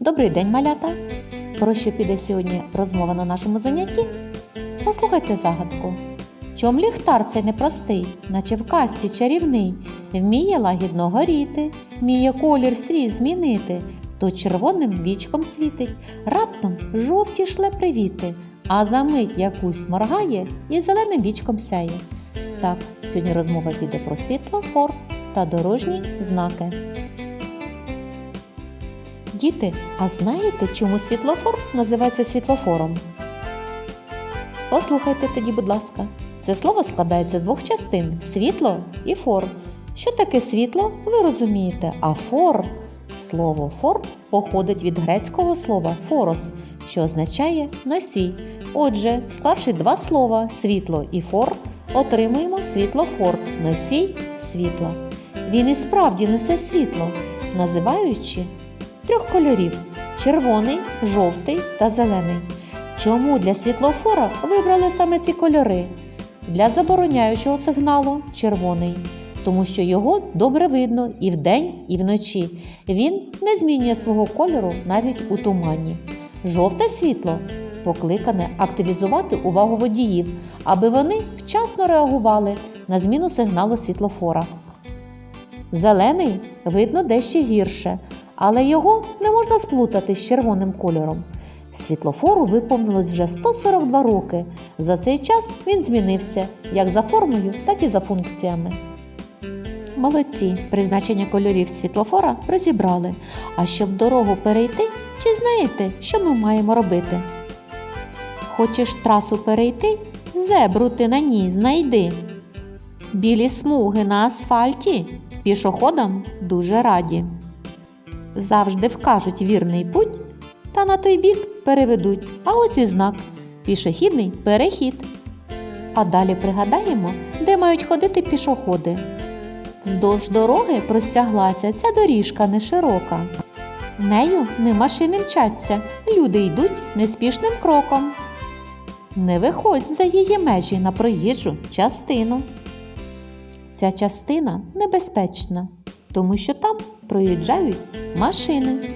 Добрий день, малята! Про що піде сьогодні розмова на нашому занятті? Послухайте загадку. Чом ліхтар цей непростий, наче в казці чарівний, вміє лагідно горіти, вміє колір свій змінити, то червоним вічком світить, раптом жовті шле привіти, а за мить якусь моргає і зеленим вічком сяє. Так, сьогодні розмова піде про світлофор та дорожні знаки. Діти, а знаєте, чому світлофор називається світлофором? Послухайте тоді, будь ласка. Це слово складається з двох частин світло і фор. Що таке світло, ви розумієте, а фор слово фор походить від грецького слова форос, що означає носій. Отже, склавши два слова світло і фор, отримуємо світлофор, носій світла. Він і справді несе світло, називаючи трьох кольорів червоний, жовтий та зелений. Чому для світлофора вибрали саме ці кольори? Для забороняючого сигналу червоний, тому що його добре видно і вдень, і вночі. Він не змінює свого кольору навіть у тумані. Жовте світло покликане активізувати увагу водіїв, аби вони вчасно реагували на зміну сигналу світлофора. Зелений видно дещо гірше, але його не можна сплутати з червоним кольором. Світлофору виповнилось вже 142 роки. За цей час він змінився як за формою, так і за функціями. Молодці, призначення кольорів світлофора розібрали. А щоб дорогу перейти, чи знаєте, що ми маємо робити? Хочеш трасу перейти? Зебру ти на ній знайди. Білі смуги на асфальті пішоходам дуже раді. Завжди вкажуть вірний путь та на той бік переведуть. А ось і знак пішохідний перехід. А далі пригадаємо, де мають ходити пішоходи. Вздовж дороги простяглася ця доріжка не широка. Нею не машини мчаться, люди йдуть неспішним кроком. Не виходь за її межі на проїжджу частину. Ця частина небезпечна, тому що там проїжджають машини.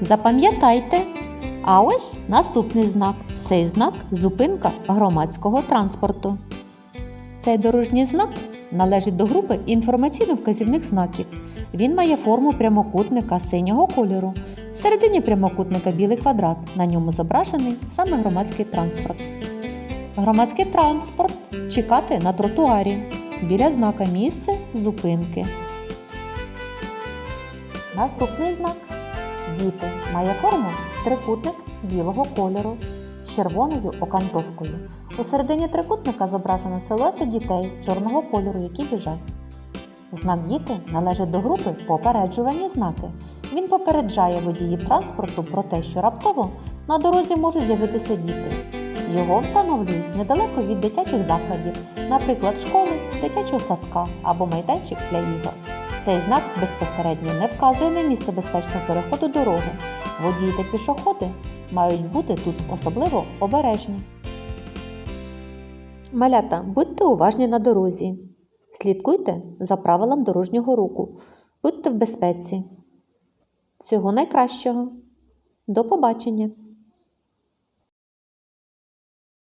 Запам'ятайте, а ось наступний знак. Цей знак зупинка громадського транспорту. Цей дорожній знак належить до групи інформаційно-вказівних знаків. Він має форму прямокутника синього кольору. Всередині прямокутника білий квадрат. На ньому зображений саме громадський транспорт. Громадський транспорт чекати на тротуарі. Біля знака місце зупинки. Наступний знак Діти має форму трикутник білого кольору з червоною окантовкою. У середині трикутника зображено силуети дітей чорного кольору, які біжать. Знак діти належить до групи попереджувальні знаки. Він попереджає водіїв транспорту про те, що раптово на дорозі можуть з'явитися діти. Його встановлюють недалеко від дитячих закладів, наприклад, школи, дитячого садка або майданчик для ігор. Цей знак безпосередньо не вказує на місце безпечного переходу дороги. Водії та пішоходи мають бути тут особливо обережні. Малята, будьте уважні на дорозі. Слідкуйте за правилам дорожнього руху. Будьте в безпеці. Всього найкращого. До побачення!